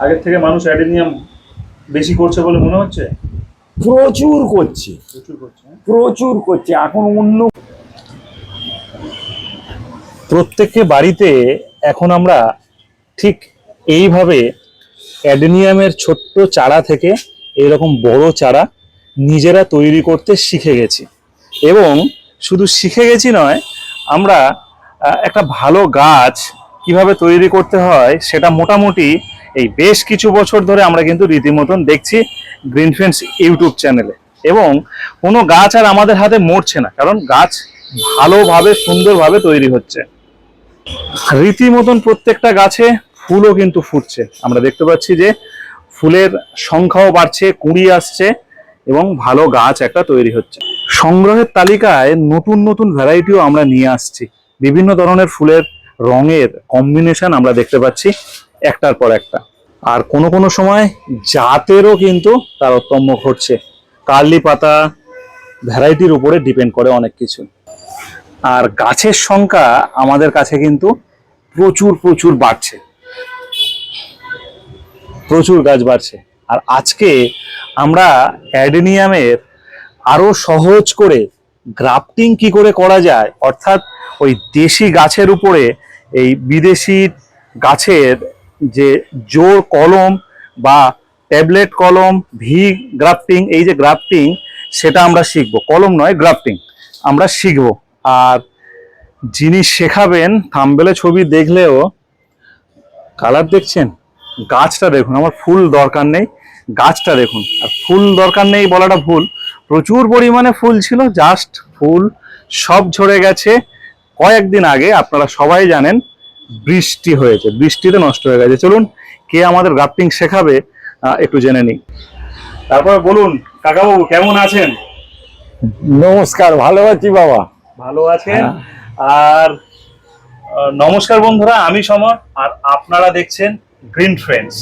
আগের থেকে মানুষ অ্যাডেনিয়াম বেশি করছে বলে মনে হচ্ছে? প্রচুর করছে। প্রচুর করছে হ্যাঁ? প্রচুর করছে। এখন অন্য প্রত্যেককে বাড়িতে এখন আমরা ঠিক এইভাবে অ্যাডেনিয়ামের ছোট্ট চারা থেকে এরকম বড় চারা নিজেরা তৈরি করতে শিখে গেছি। এবং শুধু শিখে গেছি নয় আমরা একটা ভালো গাছ কীভাবে তৈরি করতে হয় সেটা মোটামুটি এই বেশ কিছু বছর ধরে আমরা কিন্তু রীতিমতন দেখছি গ্রিন ফ্রেন্ডস ইউটিউব চ্যানেলে। এবং কোনো গাছ আর আমাদের হাতে মরছে না, কারণ গাছ ভালোভাবে, সুন্দরভাবে তৈরি হচ্ছে। রীতিমতন প্রত্যেকটা গাছে ফুলও কিন্তু ফুটছে। আমরা দেখতে পাচ্ছি যে ফুলের সংখ্যাও বাড়ছে, কুড়ি আসছে এবং ভালো গাছ একটা তৈরি হচ্ছে। সংগ্রহের তালিকায় নতুন নতুন ভ্যারাইটিও আমরা নিয়ে আসছি। বিভিন্ন ধরনের ফুলের রঙের কম্বিনেশন আমরা দেখতে পাচ্ছি। একটার পর একটা। আর কোনো কোনো সময় জাতেরও কিন্তু তারতম্য ঘটছে। কার্লি পাতা ভ্যারাইটির উপরে ডিপেন্ড করে অনেক কিছু। আর গাছের সংখ্যা আমাদের কাছে কিন্তু প্রচুর প্রচুর বাড়ছে। প্রচুর গাছ বাড়ছে। আর আজকে আমরা অ্যাডেনিয়ামের আরও সহজ করে গ্রাফটিং কি করে করা যায়, অর্থাৎ ওই দেশি গাছের উপরে এই বিদেশি গাছের যে জোর কলম বা ট্যাবলেট কলম, ভি গ্রাফটিং, এই যে গ্রাফটিং, সেটা আমরা শিখব। কলম নয়, গ্রাফটিং। আমরা শিখব। আর যিনি শেখাবেন থাম্বেলে ছবি দেখলেও কালার দেখছেন? গাছটা দেখুন, আমার ফুল দরকার নেই। গাছটা দেখুন। আর ফুল দরকার নেই বলাটা ভুল। প্রচুর পরিমাণে ফুল ছিল, জাস্ট ফুল সব ঝরে গেছে। কয়েকদিন আগে, আপনারা সবাই জানেন বৃষ্টি হয়েছে। বৃষ্টিতে নষ্ট হয়ে গেছে। চলুন কে আমাদের গ্রাফটিং শেখাবে একটু জেনে নিই। তারপরে বলুন কাকাবাবু কেমন আছেন? নমস্কার ভালো আছি বাবা। ভালো আছেন। আর নমস্কার বন্ধুরা আমি সমর আর আপনারা দেখছেন গ্রিন ফ্রেন্ডস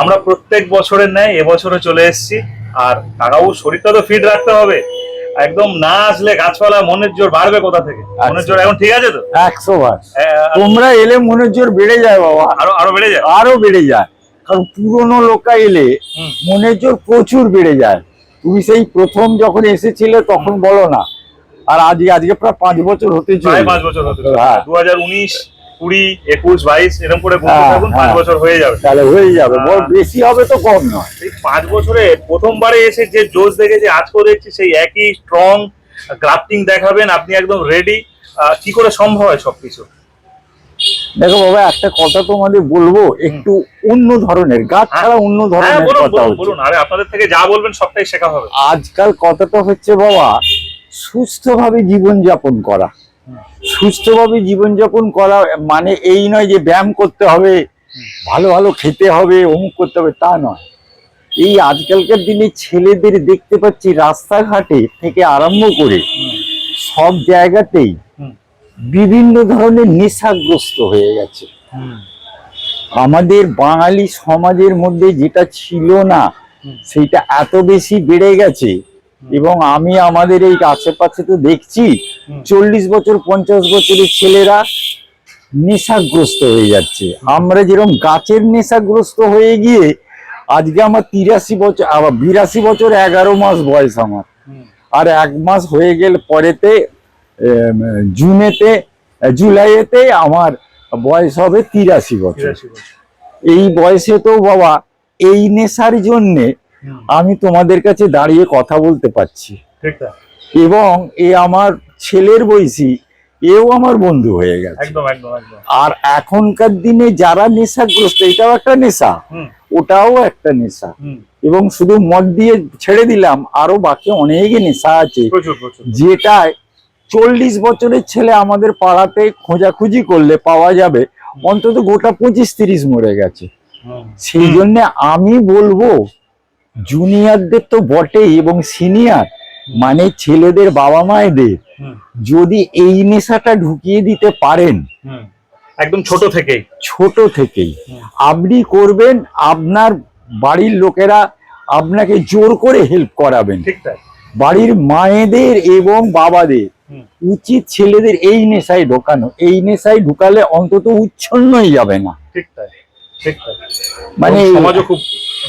আমরা প্রত্যেক বছরের ন্যায় এবছরে চলে এসেছি আর কাকাবু শরীরটা তো ফিট রাখতে হবে। একদম না আসলে গাছপালা মনের জোর বাড়বে কোথা থেকে? মনের জোর এখন ঠিক আছে তো? একশো বার। তোমরা এলে মনের জোর বেড়ে যায় বাবা। আরও আরও বেড়ে যায়? আরও বেড়ে যায়। কারণ পুরনো লোকা এলে মনের জোর প্রচুর বেড়ে যায়। তুমি সেই প্রথম যখন এসেছিলে তখন বলো না। আর আজকে আজকে প্রায় পাঁচ বছর হতে চলে পাঁচ বছর হতে হ্যাঁ। দু হাজার উনিশ কুড়ি একুশ বাইশ এরকম করে গুনতে হ্যাঁ, থাকুন পাঁচ হ্যাঁ। বছর হয়ে যাবে। তাহলে হয়ে যাবে। হ্যাঁ। বড় বেশি হবে তো কম নয়। এই পাঁচ বছরে প্রথমবারে এসে যে জোশ দেখেছি আজকেও দেখছি সেই একই স্ট্রং গ্রাফটিং দেখাবেন আপনি একদম রেডি কি করে সম্ভব হয় সবকিছু? দেখো বাবা একটা কথা তোমাদের বলব একটু অন্য ধরনের গাছ হ্যাঁ। ছাড়া অন্য হ্যাঁ ধরনের বলুন কথা বলুন আরে আপনাদের থেকে যা বলবেন সবটাই শেখা হবে। আজকাল কথাটা হচ্ছে বাবা সুস্থভাবে জীবনযাপন করা। হুম। সুস্থভাবে জীবনযাপন করা মানে এই নয় যে ব্যায়াম করতে হবে ভালো ভালো খেতে হবে অমুক করতে হবে তা নয়। এই আজকালকার দিনে ছেলেদের দেখতে পাচ্ছি রাস্তাঘাটে থেকে আরম্ভ করে সব জায়গাতেই বিভিন্ন ধরনের নেশাগ্রস্ত হয়ে গেছে। আমাদের বাঙালি সমাজের মধ্যে যেটা ছিল না সেটা এত বেশি বেড়ে গেছে এবং আমি আমাদের এই আশেপাশে তো দেখছি চল্লিশ বছর পঞ্চাশ বছরের ছেলেরা নেশাগ্রস্ত হয়ে যাচ্ছে। আমরা যেরকম গাছের নেশাগ্রস্ত হয়ে গিয়ে আজকে আমার তিরাশি বছর আবার বিরাশি বছর এগারো মাস বয়স আমার। আর এক মাস হয়ে গেলে পরেতে জুনেতে জুলাইতে আমার বয়স হবে তিরাশি বছর। এই বয়সে তো বাবা এই নেশার জন্যে আমি তোমাদের কাছে দাঁড়িয়ে কথা বলতে পারছি। এবং এ আমার ছেলের বয়সী এও আমার বন্ধু হয়ে গেছে। আর এখনকার দিনে যারা নেশাগ্রস্ত এটাও একটা নেশা। ওটাও একটা নেশা। এবং শুধু মদ দিয়ে ছেড়ে দিলাম আরও বাকি অনেক নেশা আছে। যেটায় চল্লিশ বছরের ছেলে আমাদের পাড়াতে খোঁজাখুঁজি করলে পাওয়া যাবে। অন্তত গোটা পঁচিশ তিরিশ মরে গেছে। সেই জন্য আমি বলব জুনিয়রদের তো বটেই এবং সিনিয়র মানে ছেলেদের বাবা মায়েদের। যদি এই নেশাটা ঢুকিয়ে দিতে পারেন একদম ছোট থেকেই। ছোট থেকেই। আপনি করবেন আপনার বাড়ির লোকেরা আপনাকে জোর করে হেল্প করাবেন। বাড়ির মায়েদের এবং বাবাদের। উচিত ছেলেদের এই নেশায় ঢোকানো। এই নেশায় ঢুকালে অন্তত উচ্ছন্নই যাবে না। ঠিক তাই। ঠিক তাই। মানে সমাজও খুব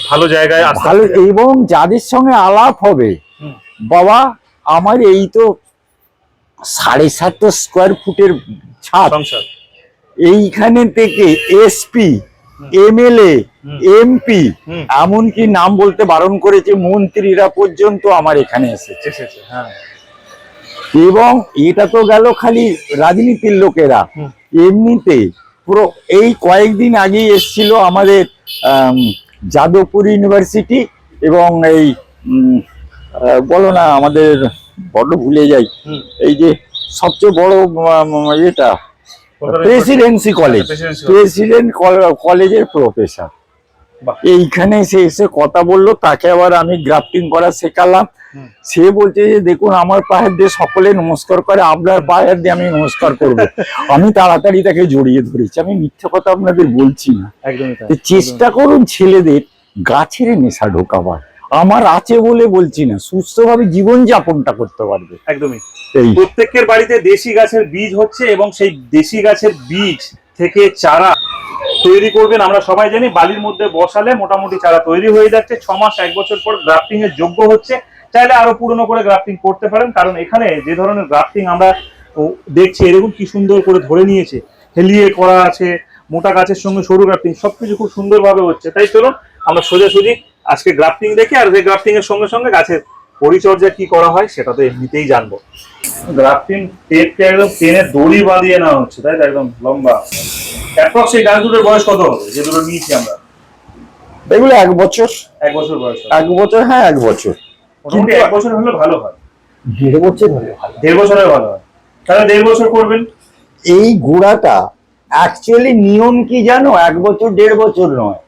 ভালো জায়গায় ভালো এবং যাদের সঙ্গে আলাপ হবে বাবা আমার এই তো সাড়ে সাতশো স্কোয়ার ফুটের ছাদ। এইখানে থেকে এসপি এমএলএ। এমপি এমনকি নাম বলতে বারণ করেছে মন্ত্রীরা পর্যন্ত আমার এখানে এসেছে। হ্যাঁ। এবং এটা তো গেল খালি রাজনীতির লোকেরা। এমনিতে পুরো এই কয়েকদিন আগেই এসছিল আমাদের আম, যাদবপুর ইউনিভার্সিটি এবং এই বলো না আমাদের বড্ড ভুলে যাই এই যে সবচেয়ে বড় এটা প্রেসিডেন্সি কলেজ। প্রেসিডেন্ট কলেজের প্রফেসর। এইখানে সে এসে কথা বলল তাকে আবার আমি গ্রাফটিং করা শেখালাম। সে বলছে যে দেখুন আমার পায়ের দিয়ে সকলে নমস্কার করে আপনার পায়ের দিয়ে আমি নমস্কার করব। আমি তাড়াতাড়ি তাকে জড়িয়ে ধরেছি। আমি মিথ্যে কথা আপনাদের বলছি না। চেষ্টা করুন ছেলেদের গাছের নেশা ঢোকাবার। আমার আছে বলে বলছি না সুস্থভাবে জীবন যাপনটা করতে পারবে। একদমই। প্রত্যেকের বাড়িতে দেশি গাছের বীজ হচ্ছে এবং সেই দেশি গাছের বীজ থেকে চারা তৈরি করবেন। আমরা সবাই জানি বালির মধ্যে বসালে মোটামুটি চারা তৈরি হয়ে যাচ্ছে। ছ মাস, এক বছর পর গ্রাফটিং এর যোগ্য হচ্ছে। চাইলে আরও পুরনো করে গ্রাফটিং করতে পারেন। কারণ এখানে যে ধরনের গ্রাফটিং আমরা দেখছি, এরকম কি সুন্দর করে ধরে নিয়েছে। হেলিয়ে করা আছে, মোটা গাছের সঙ্গে সরু গ্রাফটিং সবকিছু খুব সুন্দরভাবে হচ্ছে। তাই চলুন, আমরা সোজাসুজি আজকে গ্রাফটিং দেখি আর সেই গ্রাফটিং এর সঙ্গে সঙ্গে গাছের পরিচর্যা কি করা হয় সেটা তো এমনিতেই জানব। গ্রাফটিং টেপকে একদম টেনে দড়ি বাঁধিয়ে নেওয়া হচ্ছে। তাই তো? একদম লম্বা। অ্যাপ্রক্স এই গাছ দুটোর বয়স কত হবে? যে দুটো নিয়েছি আমরা। এগুলো এক বছর। এক বছর বয়স এক বছর হ্যাঁ এক বছর। মোটামুটি এক বছর হলে ভালো হয়। দেড় বছর হলে ভালো দেড় বছরে ভালো হয়। তাহলে দেড় বছর করবেন। এই গোড়াটা অ্যাকচুয়ালি নিয়ম কি জানো? এক বছর দেড় বছর নয়।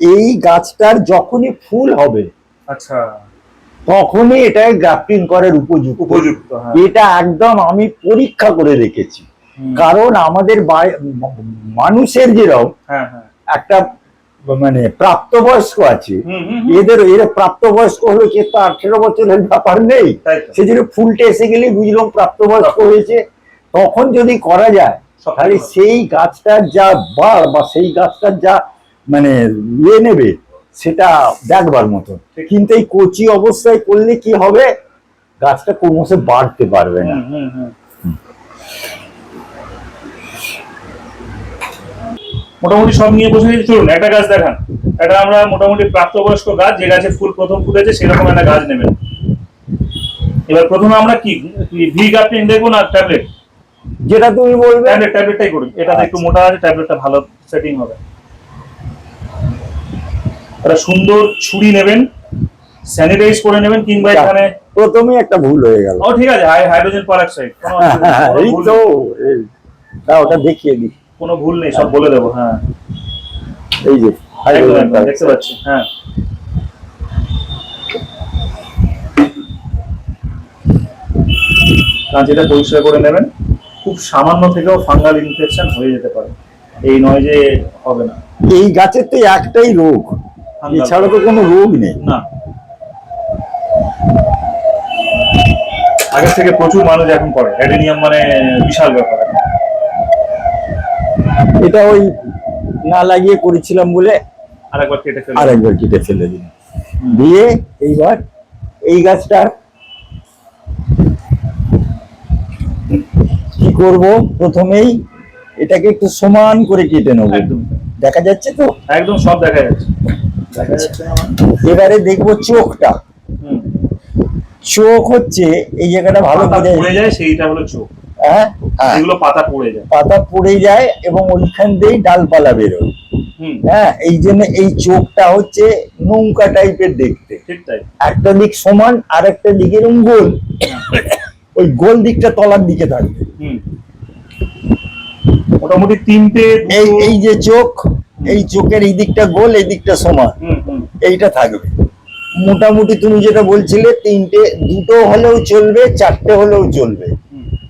এই গাছটার যখনই ফুল হবে আচ্ছা। তখনই এটা গ্রাফটিং করার উপযুক্ত। উপযুক্ত হ্যাঁ। এটা একদম আমি পরীক্ষা করে রেখেছি। কারণ আমাদের মানুষের যেরকম হ্যাঁ হ্যাঁ। একটা মানে প্রাপ্তবয়স্ক আছে। এদের এরা প্রাপ্তবয়স্ক হলো সে তো আঠেরো বছরের ব্যাপার নেই। তো। সেজন্য ফুলটা এসে গেলে বুঝলাম প্রাপ্তবয়স্ক হয়েছে। তখন যদি করা যায় তাহলে সেই গাছটার যা বার বা সেই গাছটার যা মানে ইয়ে নেবে সেটা দেখবার মতো। কিন্তু এই কচি অবস্থায় করলে কি হবে? গাছটা ক্রমশ বাড়তে পারবে না। মোটামুটি সব নিয়ে বসে গেছি চলুন একটা গাছ দেখান। এটা আমরা মোটামুটি প্রাপ্তবয়স্ক গাছ যে গাছে ফুল প্রথম ফুটেছে সেরকম একটা গাছ নেবেন। এবার প্রথমে আমরা কি? ভি গ্রাফটিং দেখব না ট্যাবলেট? যেটা তুমি বলবে। ট্যাবলেট ট্যাবলেটটাই করুন। এটাতে একটু মোটা আছে ট্যাবলেটটা ভালো সেটিং হবে। একটা সুন্দর ছুরি নেবেন স্যানিটাইজ করে নেবেন কিংবা এখানে প্রথমেই একটা ভুল হয়ে গেল। ও ঠিক আছে হাই- হাইড্রোজেন পারঅক্সাইড এই তো ওটা দেখিয়ে দি কোনো ভুল নেই সব বলে দেবো হ্যাঁ। এই যে দেখতে পাচ্ছি হ্যাঁ। কাঁচিটা পরিষ্কার করে নেবেন খুব সামান্য থেকেও ফাঙ্গাল ইনফেকশন হয়ে যেতে পারে। এই নয় যে হবে না। এই গাছের তো একটাই রোগ। এছাড়া তো কোনো রোগ নেই। না। আগের থেকে প্রচুর মানুষ এখন করে অ্যাডেনিয়াম মানে বিশাল ব্যাপার। এটা ওই না লাগিয়ে করেছিলাম বলে আরেকবার কেটে ফেলে আরেকবার কেটে ফেলে দিন দিয়ে এইবার এই গাছটার কি করব? প্রথমেই এটাকে একটু সমান করে কেটে নেব। দেখা যাচ্ছে তো? একদম সব দেখা যাচ্ছে। আমার এবারে দেখব চোখটা। হুম। চোখ হচ্ছে এই জায়গাটা ভালো করে যায় সেইটা হলো চোখ। হ্যাঁ? হ্যাঁ। এগুলো পাতা পড়ে যায়। পাতা পড়ে যায় এবং ওইখান দিয়েই ডালপালা বেরোয়। হ্যাঁ এই জন্য এই চোখটা হচ্ছে নৌকা টাইপের দেখতে। একটা দিক সমান আর একটা দিক এরকম গোল ওই গোল দিকটা তলার দিকে থাকবে। মোটামুটি তিনটে এই এই যে চোখ এই চোখের এই দিকটা গোল এই দিকটা সমান। এইটা থাকবে। মোটামুটি তুমি যেটা বলছিলে তিনটে দুটো হলেও চলবে চারটে হলেও চলবে।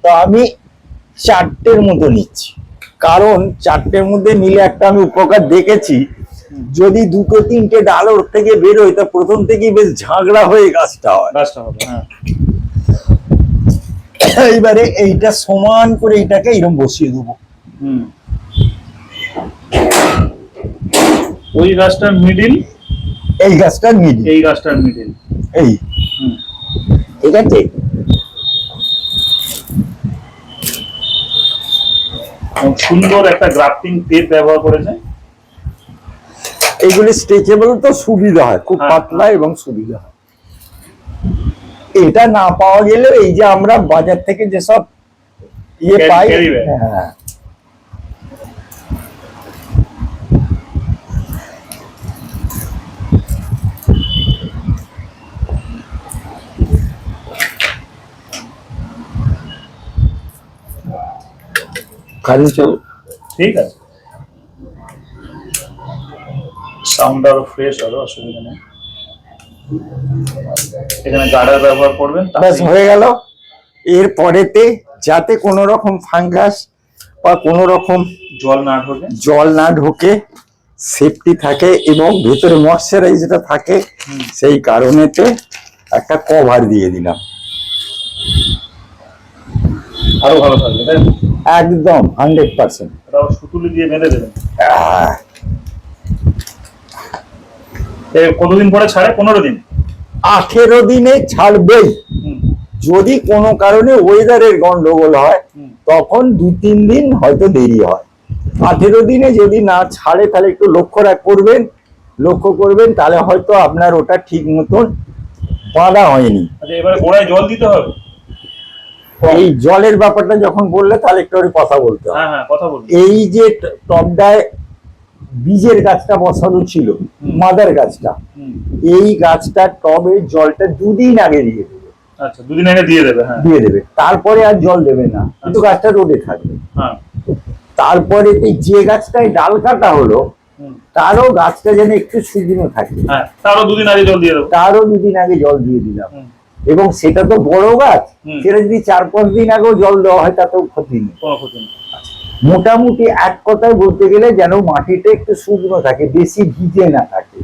তো আমি চারটের মতো নিচ্ছি। কারণ চারটের মধ্যে নিলে একটা আমি উপকার দেখেছি। যদি দুটো তিনটে ডাল ওর থেকে বেরোয় তা প্রথম থেকেই বেশ ঝাগড়া হয়ে গাছটা হয়। গাছটা হবে হ্যাঁ। এইবারে এইটা সমান করে এটাকে এরকম বসিয়ে দেবো। হুম। ওই গাছটার মিডিল এই গাছটার মিডি এই গাছটার মিডিল এই। ঠিক আছে? সুন্দর একটা গ্রাফটিং টেপ ব্যবহার করেছে। এইগুলি স্ট্রেচেবল তো সুবিধা হয় খুব হ্যাঁ। পাতলা এবং সুবিধা হয়। এটা না পাওয়া গেলে এই যে আমরা বাজার থেকে যেসব ইয়ে পাই হ্যাঁ। ঠিক আছে। সাউন্ড আরও ফ্রেশ হবে অসুবিধা নেই। এখানে গার্ডার ব্যবহার করবেন ব্যাস হয়ে গেল। এর পরেতে যাতে কোনো রকম ফাঙ্গাস বা কোনো রকম জল না ঢোকে। জল না ঢোকে সেফটি থাকে এবং ভেতরে ময়শ্চারাইজটা থাকে সেই কারণেতে একটা কভার দিয়ে দিলাম। আরও ভালো থাকবে তাই? একদম হান্ড্রেড পার্সেন্ট সুতুলি দিয়ে বেঁধে দেবেন। কতদিন পরে ছাড়ে? পনেরো দিন। আঠেরো দিনে ছাড়বেই। যদি কোনো কারণে ওয়েদারের গন্ডগোল হয় তখন দু তিন দিন হয়তো দেরি হয়। আঠেরো দিনে যদি না ছাড়ে তাহলে একটু লক্ষ্য রাখ করবেন লক্ষ্য করবেন তাহলে হয়তো আপনার ওটা ঠিক মতন বাঁধা হয়নি। আচ্ছা এবারে গোড়ায় জল দিতে হবে? এই জলের ব্যাপারটা যখন বললে তাহলে একটু কথা বলতে হ্যাঁ হ্যাঁ এই যে ট- বীজের গাছটা বসানো ছিল মাদার গাছটা এই গাছটার টবে জলটা দুদিন আগে দিয়ে দেবে। আচ্ছা দুদিন আগে দিয়ে দেবে হ্যাঁ। দিয়ে দেবে। তারপরে আর জল দেবে না কিন্তু গাছটা রোদে থাকবে। হ্যাঁ। তারপরে এই যে গাছটায় ডাল কাটা হলো তারও গাছটা যেন একটু শুকনো থাকে। হ্যাঁ তারও দুদিন আগে জল দিয়ে তারও দুদিন আগে জল দিয়ে দিলাম। এবং সেটা তো বড় গাছ। সেটা যদি চার পাঁচ দিন আগেও জল দেওয়া হয় তাতেও ক্ষতি নেই। মোটামুটি এক কথায় বলতে গেলে যেন মাটিটা একটু শুকনো থাকে বেশি ভিজে না থাকে।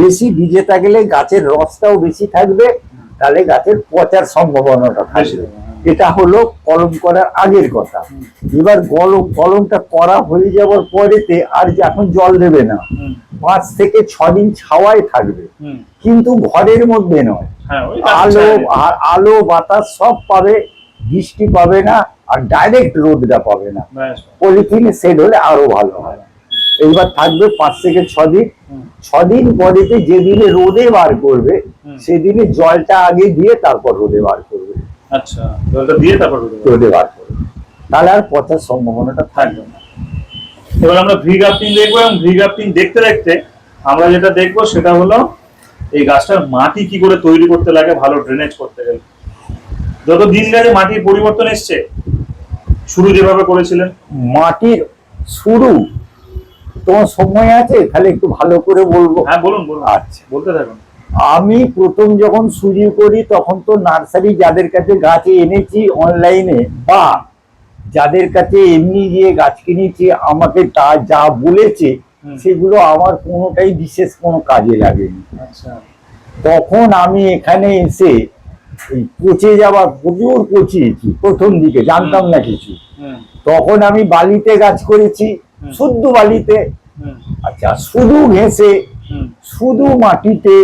বেশি ভিজে থাকলে গাছের রসটাও বেশি থাকবে তাহলে গাছের পচার সম্ভাবনাটা থাকবে। এটা হলো কলম করার আগের কথা। এবার কলম কলমটা করা হয়ে যাওয়ার পরেতে আর যে এখন জল দেবে না পাঁচ থেকে ছ দিন ছাওয়ায় থাকবে। কিন্তু ঘরের মধ্যে নয়। হ্যাঁ আলো আর আলো বাতাস সব পাবে বৃষ্টি পাবে না আর ডাইরেক্ট রোদটা পাবে না। পলিথিনে সেট হলে আরও ভালো হয়। এইবার থাকবে পাঁচ থেকে ছ দিন ছ দিন পরেতে যেদিনে রোদে বার করবে সেদিনে জলটা আগে দিয়ে তারপর রোদে বার করবে। আচ্ছা জলটা দিয়ে তারপর রোদে বার করবে তাহলে আর পচার সম্ভাবনাটা থাকবে না। এবার আমরা ভি গ্রাফটিং দেখব এবং ভি গ্রাফটিং দেখতে দেখতে আমরা যেটা দেখব সেটা হলো এই গাছটার মাটি কি করে তৈরি করতে লাগে ভালো ড্রেনেজ করতে গেলে। যত দিন গেছে মাটির পরিবর্তন এসছে শুরু যেভাবে করেছিলেন। মাটির শুরু তোমার সময় আছে? তাহলে একটু ভালো করে বলব। হ্যাঁ বলুন বলুন। আচ্ছা। বলতে থাকুন। আমি প্রথম যখন শুরু করি তখন তো নার্সারি যাদের কাছে গাছ এনেছি অনলাইনে বা যাদের কাছে এমনি গিয়ে গাছ কিনেছি আমাকে তা যা বলেছে সেগুলো আমার কোনোটাই বিশেষ কোনো কাজে লাগেনি। আচ্ছা। তখন আমি এখানে এসে পচে যাওয়া প্রচুর পচিয়েছি প্রথম দিকে জানতাম না কিছু। তখন আমি বালিতে গাছ করেছি শুদ্ধ বালিতে। আচ্ছা শুধু ঘেঁষে শুধু মাটিতে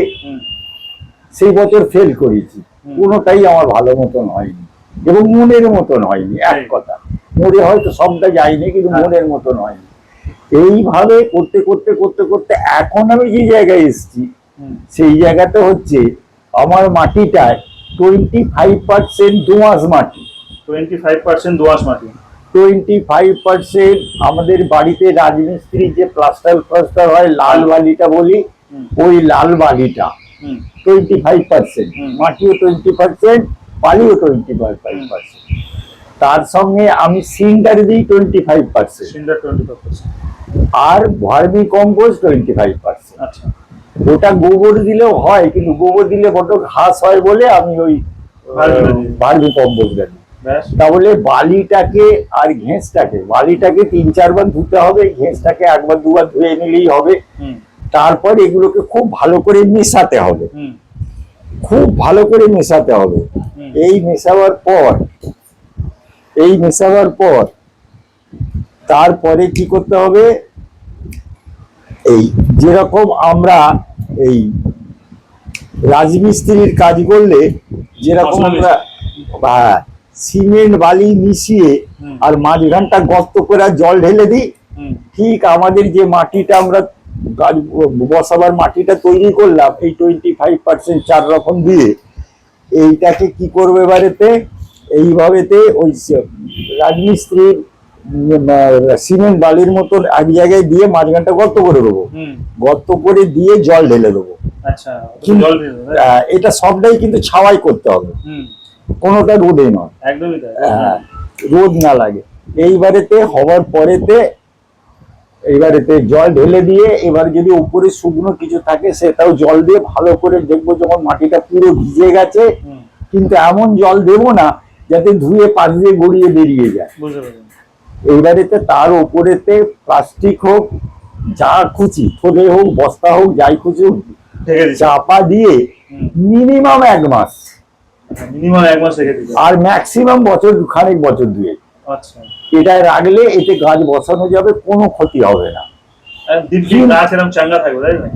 সেই বছর ফেল করেছি। কোনোটাই আমার ভালো মতন হয়নি এবং মনের মতন হয়নি এক কথা। মনে হয়তো সবটা যায়নি কিন্তু হ্যাঁ। মনের মতন হয়নি। এইভাবে করতে করতে করতে করতে এখন আমি যে জায়গায় এসেছি সেই জায়গাটা হচ্ছে আমার মাটিটায় টোয়েন্টি ফাইভ পার্সেন্ট দোঁয়াশ মাটি। টোয়েন্টি ফাইভ পার্সেন্ট দোয়াশ মাটি। টোয়েন্টি ফাইভ পার্সেন্ট আমাদের বাড়িতে রাজমিস্ত্রি যে প্লাস্টার প্লাস্টার হয় লাল বালিটা বলি ওই লাল বালিটা। টোয়েন্টি ফাইভ পার্সেন্ট মাটিও টোয়েন্টি পার্সেন্ট বালিও টোয়েন্টি ফাইভ পার্সেন্ট তার সঙ্গে আমি সিন্ডার দিই twenty five percent cinder twenty five percent আর vermicompost twenty five percent আচ্ছা। ওটা গোবর দিলেও হয় কিন্তু গোবর দিলে বড্ড ঘাস হয় বলে আমি ওই ভার্মি। কম্পোজ দিই ব্যাস তাহলে বালিটাকে আর ঘেঁসটাকে বালিটাকে তিন চারবার ধুতে হবে ঘেঁসটাকে একবার দুবার ধুয়ে নিলেই হবে। তারপর এগুলোকে খুব ভালো করে মেশাতে হবে। খুব ভালো করে মেশাতে হবে। এই মেশাবার পর এই মেশাবার পর তারপরে কি করতে হবে? এই যেরকম আমরা এই রাজমিস্ত্রির কাজ করলে যেরকম আমরা হ্যাঁ, সিমেন্ট বালি মিশিয়ে আর মাঝখানটা গর্ত করে আর জল ঢেলে দিই। ঠিক আমাদের যে মাটিটা আমরা গাছ বসাবার মাটিটা তৈরি করলাম এই টোয়েন্টি ফাইভ পার্সেন্ট চার রকম দিয়ে এইটাকে কি করবে এবারেতে? এইভাবেতে ওই রাজমিস্ত্রির সিমেন্ট বালির মতন এক জায়গায় দিয়ে মাঝখানটা গর্ত করে দেবো। গর্ত করে দিয়ে জল ঢেলে দেবো। আচ্ছা এটা সবটাই কিন্তু ছাওয়াই করতে হবে। কোনোটা রোদে নয়। একদমই তাই হ্যাঁ, রোদ না লাগে। এইবারেতে হওয়ার পরেতে এইবারেতে জল ঢেলে দিয়ে এবার যদি উপরে শুকনো কিছু থাকে সেটাও জল দিয়ে ভালো করে দেখব যখন মাটিটা পুরো ভিজে গেছে। কিন্তু এমন জল দেবো না যাতে ধুয়ে পাশ দিয়ে গড়িয়ে বেরিয়ে যায়। এইবারেতে তার উপরেতে প্লাস্টিক হোক যা খুশি থলে হোক বস্তা হোক যাই খুশি হোক চাপা দিয়ে মিনিমাম এক মাস মিনিমাম এক মাস রেখে দিচ্ছি আর ম্যাক্সিমাম বছর খানেক বছর দুয়ে আচ্ছা। এটা রাখলে এতে গাছ বসানো যাবে কোনো ক্ষতি হবে না।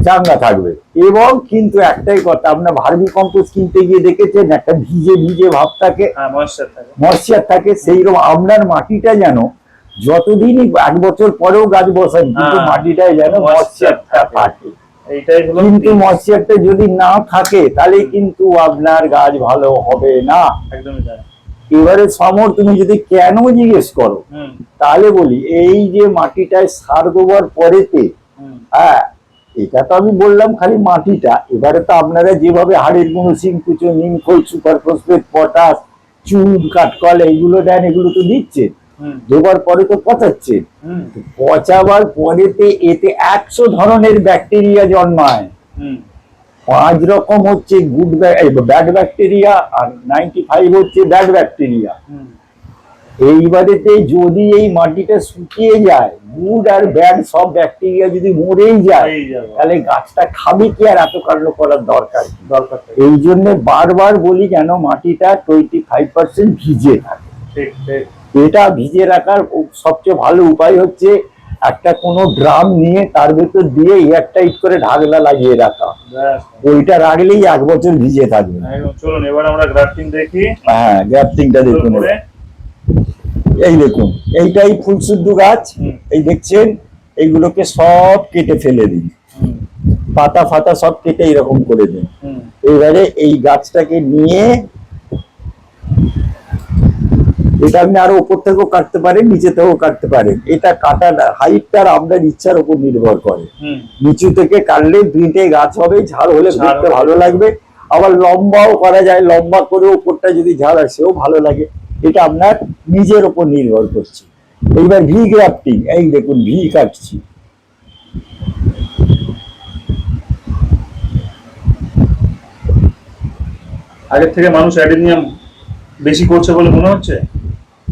চাঙ্গা থাকবে এবং কিন্তু একটাই কথা আপনার ভার্মি কম্পোস্ট কিনতে গিয়ে দেখেছেন একটা ভিজে ভিজে ভাব থাকে হ্যাঁ ময়েশ্চার থাকে। ময়শ্চার থাকে সেই রকম আপনার মাটিটা যেন যতদিনই এক বছর পরেও গাছ বসান কিন্তু হ্যাঁ, মাটিটায় যেন ময়শ্চারটা থাকে। থাকে এইটাই হলো কিন্তু ময়শ্চারটা যদি না থাকে তাহলে কিন্তু আপনার গাছ ভালো হবে না। একদমই তাই। এবারে সমর তুমি যদি কেন জিজ্ঞেস করো তাহলে বলি এই যে মাটিটায় সার দেওয়ার পরেতে হ্যাঁ এটা তো আমি বললাম খালি মাটিটা। এবারে তো আপনারা যেভাবে হাড়ের গুঁড়ো সিংকুচো নিমখোল সুপার ফসফেট পটাশ চুন কাঠকল এইগুলো দেন এগুলো তো দিচ্ছেন। দেওয়ার পরে তো পচাচ্ছেন হুম। পচাবার পরেতে এতে একশো ধরনের ব্যাকটেরিয়া জন্মায়। পাঁচ রকম হচ্ছে গুড ব্যাড ব্যাকটেরিয়া আর নাইনটি ফাইভ হচ্ছে ব্যাড ব্যাকটেরিয়া। এইবারেতে যদি এই মাটিটা শুকিয়ে যায় গুড আর ব্যাড সব ব্যাকটেরিয়া যদি মরেই যায় তাহলে গাছটা খাবে কি আর এত কাণ্ড করার দরকার? দরকার এই জন্য বারবার বলি যেন মাটিটা টোয়েন্টি ফাইভ পার্সেন্ট ভিজে থাকে। ঠিক ঠিক। এটা ভিজে রাখার সবচেয়ে ভালো উপায় হচ্ছে একটা কোনো ড্রাম নিয়ে তার ভেতর দিয়ে এয়ার টাইট করে ঢাকলা লাগিয়ে রাখা। ওইটা রাখলেই এক বছর ভিজে থাকবে। চলুন এবার আমরা গ্রাফটিং দেখি। হ্যাঁ গ্রাফটিংটা দেখুন এই দেখুন এইটাই ফুলশুদ্ধ গাছ। এই দেখছেন এইগুলোকে সব কেটে ফেলে দিন। পাতা ফাতা সব কেটে এরকম করে দিন। এবারে এই গাছটাকে নিয়ে এটা আপনি আরও উপর থেকেও কাটতে পারেন নিচে থেকেও কাটতে পারেন। এটা কাটার হাইটটার আপনার ইচ্ছার উপর নির্ভর করে। নিচু থেকে কাটলে দুইটে গাছ হবে ঝাড় হলে দেখতে ভালো। লাগবে। আবার লম্বাও করা যায় লম্বা করে উপরটা যদি ঝাড় হয় সেও ভালো লাগে। এটা আপনার নিজের উপর নির্ভর করছে। এইবার ভি গ্রাফটিং এই দেখুন ভি কাটছি। আগের থেকে মানুষ অ্যাডেনিয়াম বেশি করছে বলে মনে হচ্ছে?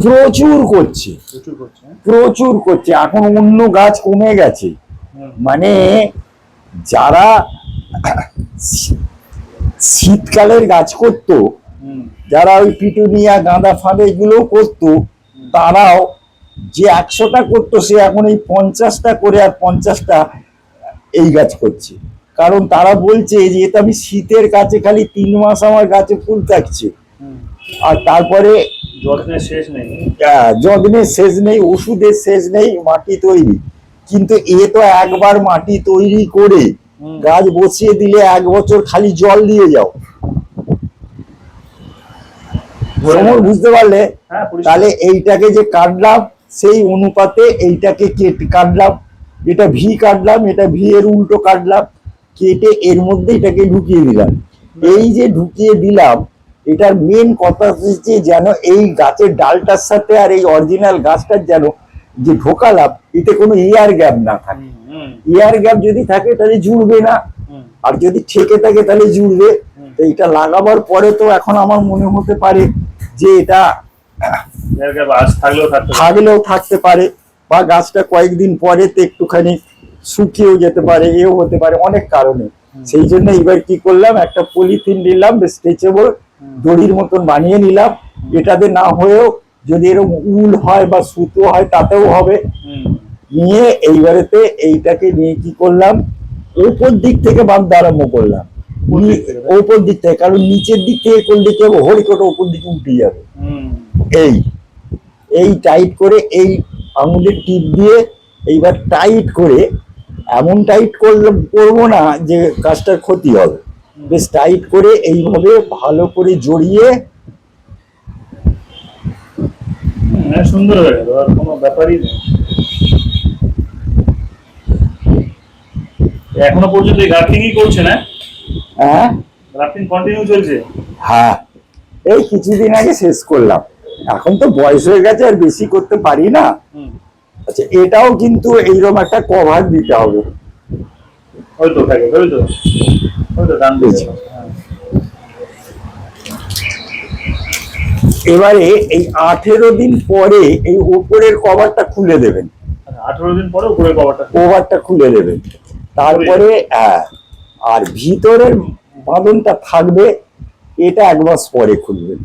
প্রচুর করছে। প্রচুর করছে হ্যাঁ? প্রচুর করছে। এখন অন্য গাছ কমে গেছে। মানে যারা শীতকালের গাছ করতো যারা ওই পিটুনিয়া গাঁদা ফাঁদে এগুলো করতো তারাও যে একশোটা করতো সে এখন এই পঞ্চাশটা করে আর পঞ্চাশটা এই গাছ করছে। কারণ তারা বলছে যে এটা আমি শীতের কাছে খালি তিন মাস আমার গাছে ফুল থাকছে। আর তারপরে যত্নের শেষ নেই। আহ, যত্নের শেষ নেই ওষুধের শেষ নেই মাটি তৈরি। কিন্তু এ তো একবার মাটি তৈরি করে গাছ বসিয়ে দিলে এক বছর খালি জল দিয়ে যাও। সমর বুঝতে পারলে হ্যাঁ তাহলে এইটাকে যে কাটলাম সেই অনুপাতে এইটাকে কেটে কাটলাম। এটা ভি কাটলাম এটা ভি এর উল্টো কাটলাম কেটে এর মধ্যে এটাকে ঢুকিয়ে দিলাম। এই যে ঢুকিয়ে দিলাম এটার মেন কথা হচ্ছে যেন এই গাছের ডালটার সাথে আর এই অরিজিনাল গাছটার যেন যে ঢোকালাম এতে কোনো এয়ার গ্যাপ না থাকে। হুম গ্যাপ যদি থাকে তাহলে জুড়বে না। আর যদি ঠেকে থাকে তাহলে জুড়বে তো এটা লাগাবার পরে তো এখন আমার মনে হতে পারে যে এটা থাকলেও থাকতে। পারে। থাকলেও থাকতে পারে বা গাছটা কয়েকদিন পরে তো একটুখানি শুকিয়েও যেতে পারে এও হতে পারে অনেক কারণে। সেই জন্য এবার কি করলাম একটা পলিথিন নিলাম স্ট্রেচেবল। দড়ির মতন বানিয়ে নিলাম। এটাতে না হয়েও যদি এরকম উল হয় বা সুতো হয় তাতেও হবে। নিয়ে এইবারেতে এইটাকে নিয়ে কি করলাম? ওপর দিক থেকে বাঁধতে আরম্ভ করলাম? ওপর দিক থেকে। কারণ নিচের দিক থেকে করলে কি হবে? হরিকটা ওপর দিকে উঠে যাবে। এই। এই টাইট করে এই আঙুলের টিপ দিয়ে এইবার টাইট করে এমন টাইট করলে করব না যে কাজটার ক্ষতি হবে। বেশ টাইট করে এইভাবে ভালো করে জড়িয়ে। হ্যাঁ, সুন্দর হয়ে গেল আর কোনো ব্যাপারই নেই। এখনও পর্যন্ত এই গ্রাফটিংই করছে না? হ্যাঁ? গ্রাফটিং কন্টিনিউ চলছে? হ্যাঁ। এই কিছুদিন আগে শেষ করলাম। এখন তো বয়স হয়ে গেছে আর বেশি করতে পারি না। আচ্ছা এটাও কিন্তু এইরকম একটা কভার দিতে হবে। ওই তো থাকে ওই তো ওই তো ডান দিকে। এবারে এই আঠেরো দিন পরে এই উপরের কভারটা খুলে দেবেন। আচ্ছা, আঠেরো দিন পরে উপরের কভারটা কভারটা খুলে দেবেন। তারপরে হ্যাঁ আর ভিতরের বাঁধনটা থাকবে এটা এক মাস পরে খুলবেন।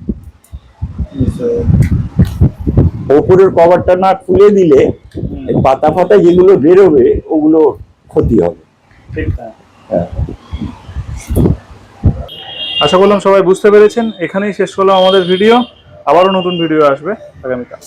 ওপরের কভারটা না খুলে দিলে পাতা ফাতা যেগুলো বেরোবে ওগুলো ক্ষতি হবে। আশা করলাম সবাই বুঝতে পেরেছেন। এখানেই শেষ করলাম আমাদের ভিডিও। আবারও নতুন ভিডিও আসবে আগামীকাল।